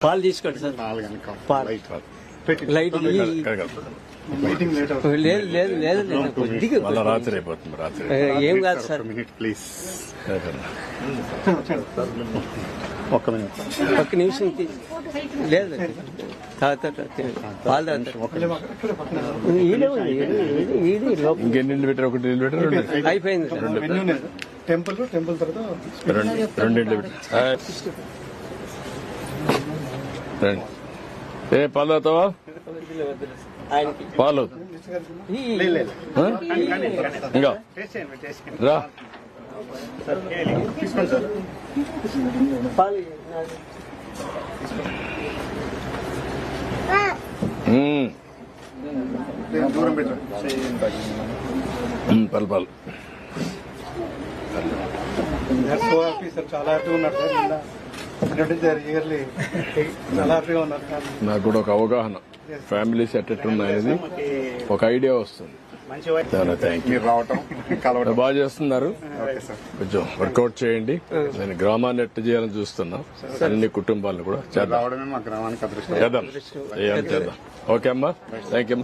పాలు తీసుకోండి సార్. పాలు లైట్ ఈ- మీటింగ్ లేట్ అవుతుంది. లేదు లేదు లేదు కొద్దిగా రాత్రి అయిపోతుంది రాత్రి ఏం కాదు సార్. మినిట్ ప్లీజ్ ఒక్క మినిట్ ఒక్క నిమిషం తీ- లేదు. పాలు ఇంకెన్ని పెట్టారు ఒకటి పెట్టారు అయిపోయింది టెంపుల్ టెంపుల్ తర్వాత రెండు ఏ పాలు ఆయనకి. పాలు? ఇంకా. రా. పాలు. పాలు హ్యాపీ సార్ చాలా హ్యాపీగా ఉన్నారు సార్ నాకు కూడా ఒక అవగాహన. ఫ్యామిలీస్ ఎట్టెట్ ఉన్నాయనేది ఒక ఐడియా వస్తుంది. చాలా థ్యాంక్ యూ మీరు రావటం బాగా చేస్తున్నారు. ఓకే సార్ కొంచెం వర్కౌట్ చేయండి. నేను గ్రామాన్ని ఎట్ట చేయాలని చూస్తున్నా. అన్ని కుటుంబాలను కూడా చేద్దాం. చేద్దాం. ఓకే అమ్మా. Thank you